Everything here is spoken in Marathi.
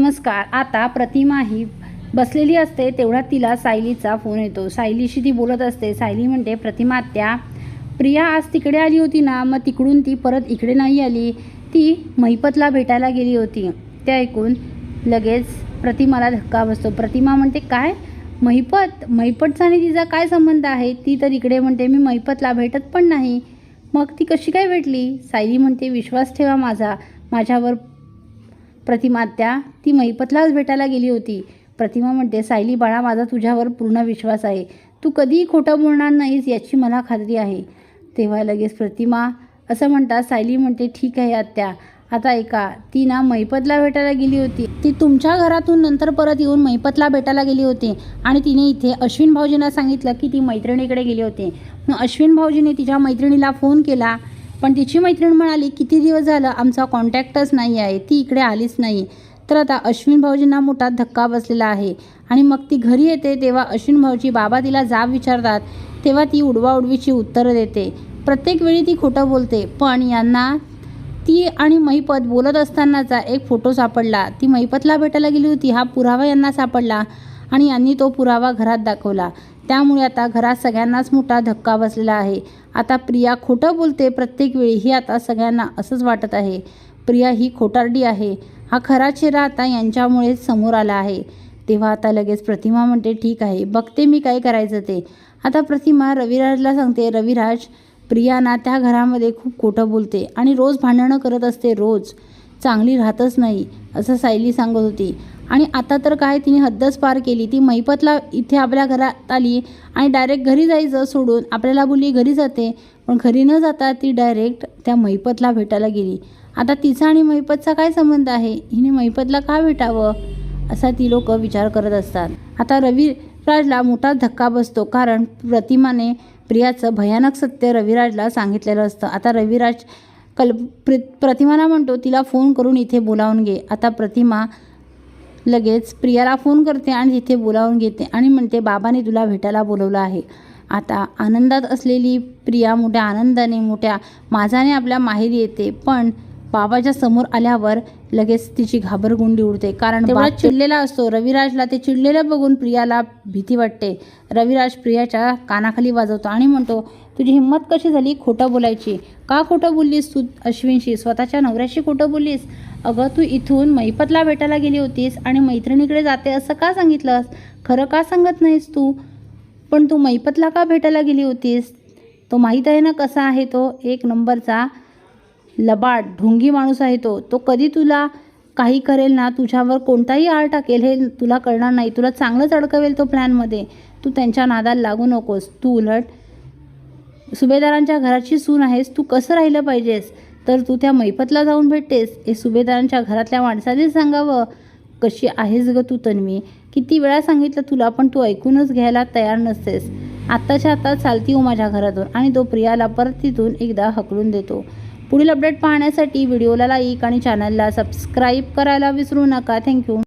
नमस्कार. आता प्रतिमा ही बसलेली असते तेवढा तिला सायलीचा फोन येतो. सायलीशी ती बोलत असते. सायली म्हणते प्रतिमा त्या प्रिया आज तिकडे आली होती ना? मग तिकडून ती परत इकडे नाही आली. ती महिपतला भेटायला गेली होती. ते ऐकून लगेच प्रतिमाला धक्का बसतो. प्रतिमा म्हणते काय? महिपत? महिपतचा आणि तिचा काय संबंध आहे? ती तर इकडे म्हणते मी महिपतला भेटत पण नाही. मग ती कशी काय भेटली? सायली म्हणते विश्वास ठेवा माझा. माझ्यावर प्रतिमा त्या ती महिपतलाच भेटायला गेली होती. प्रतिमा म्हणते सायली बाळा माझा तुझ्यावर पूर्ण विश्वास आहे. तू कधीही खोटं बोलणार नाहीस याची मला खात्री आहे. तेव्हा लगेच प्रतिमा असं म्हणतात सायली म्हणते ठीक आहे आत्या. आता ऐका ती ना मैपतला भेटायला गेली होती. ती तुमच्या घरातून नंतर परत येऊन मैपतला भेटायला गेली होती. आणि तिने इथे अश्विन भाऊजींना सांगितलं की ती मैत्रिणीकडे गेली होती. मग अश्विन भाऊजीने तिच्या मैत्रिणीला फोन केला. पण तिची मैत्रीण म्हणाली किती दिवस झालं आमचा कॉन्टॅक्टच नाही आहे ती इकडे आलीच नाही. तर आता अश्विन भाऊजींना मोठा धक्का बसलेला आहे आणि मग ती घरी येते तेव्हा अश्विन भाऊजी बाबा तिला जाब विचारतात तेव्हा ती उडवाउडवीची उत्तरं देते. प्रत्येक वेळी ती खोटं बोलते पण यांना ती आणि महिपत बोलत असतानाचा एक फोटो सापडला. ती महिपतला भेटायला गेली होती हा पुरावा यांना सापडला आणि यांनी तो पुरावा घरात दाखवला. त्यामुळे आता घरात सगळ्यांनाच मोठा धक्का बसलेला आहे. आता प्रिया खोटं बोलते प्रत्येक वेळी. ही आता सगळ्यांना असंच वाटत आहे. प्रिया ही खोटारडी आहे. हा खरा चेहरा आता यांच्यामुळेच समोर आला आहे. तेव्हा आता लगेच प्रतिमा म्हणते ठीक आहे बघते मी काय करायचं ते. आता प्रतिमा रविराजला सांगते रविराज प्रिया ना त्या घरामध्ये खूप खोटं बोलते आणि रोज भांडणं करत असते रोज. चांगली राहतच नाही असं सायली सांगत होती. आणि आता तर काय तिने हद्दच पार केली. ती महिपतला इथे आपल्या घरात आली आणि डायरेक्ट घरी जायचं सोडून आपल्याला बोलली घरी जाते. पण घरी न जाता ती डायरेक्ट त्या महिपतला भेटायला गेली. आता तिचा आणि महिपतचा काय संबंध आहे? हिने महिपतला का भेटावं? असा ती लोक विचार करत असतात. आता रविराजला मोठा धक्का बसतो कारण प्रतिमाने प्रियाचं भयानक सत्य रविराजला सांगितलेलं असतं. आता रविराज कल प्र प्रतिमाला म्हणतो तिला फोन करून इथे बोलावून घे. आता प्रतिमा लगेच प्रियाला फोन करते आणि तिथे बोलावून घेते आणि म्हणते बाबाने तुला भेटायला बोलवलं आहे. आता आनंदात असलेली प्रिया मोठ्या आनंदाने मोठ्या माझाने आपल्या माहेरी येते. पण बाबाच्या समोर आल्यावर लगेच तिची घाबरगुंडी उडते. कारण तेवढा चिडलेला असतो. रविराजला ते चिडलेलं बघून प्रियाला भीती वाटते. रविराज प्रियाच्या कानाखाली वाजवतो आणि म्हणतो तुझी हिंमत कशी झाली? खोटं बोलायची. का खोटं बोललीस तू अश्विनशी? स्वतःच्या नवऱ्याशी खोटं बोललीस? अगं तू इथून मैपतला भेटायला गेली होतीस आणि मैत्रिणीकडे जाते असं का सांगितलंस? खरं का सांगत नाहीस तू? पण तू मैपतला का भेटायला गेली होतीस? तो माहीत आहे ना कसा आहे तो? एक नंबरचा लबाड ढोंगी माणूस आहे तो. तो कधी तुला काही करेल ना तुझ्यावर कोणताही आळ टाकेल हे तुला कळणार नाही. तुला चांगलंच अडकवेल तो प्लॅनमध्ये. तू त्यांच्या नादाला लागू नकोस. तू उलट सुभेदारांच्या घराची सून आहेस तू कसं राहिलं पाहिजेस? तर तू त्या मैपतला जाऊन भेटतेस. हे सुभेदारांच्या घरातल्या माणसानेच सांगावं. कशी आहेस ग तू तन्वी? किती वेळा सांगितलं तुला पण तू ऐकूनच घ्यायला तयार नसतेस. आत्ताच्या आता चालती हो माझ्या घरातून आणि तो प्रियाला परत तिथून एकदा हकलून देतो. पुढील अपडेट पाहण्यासाठी व्हिडिओला लाईक आणि चॅनलला सबस्क्राईब करायला विसरू नका. थँक्यू.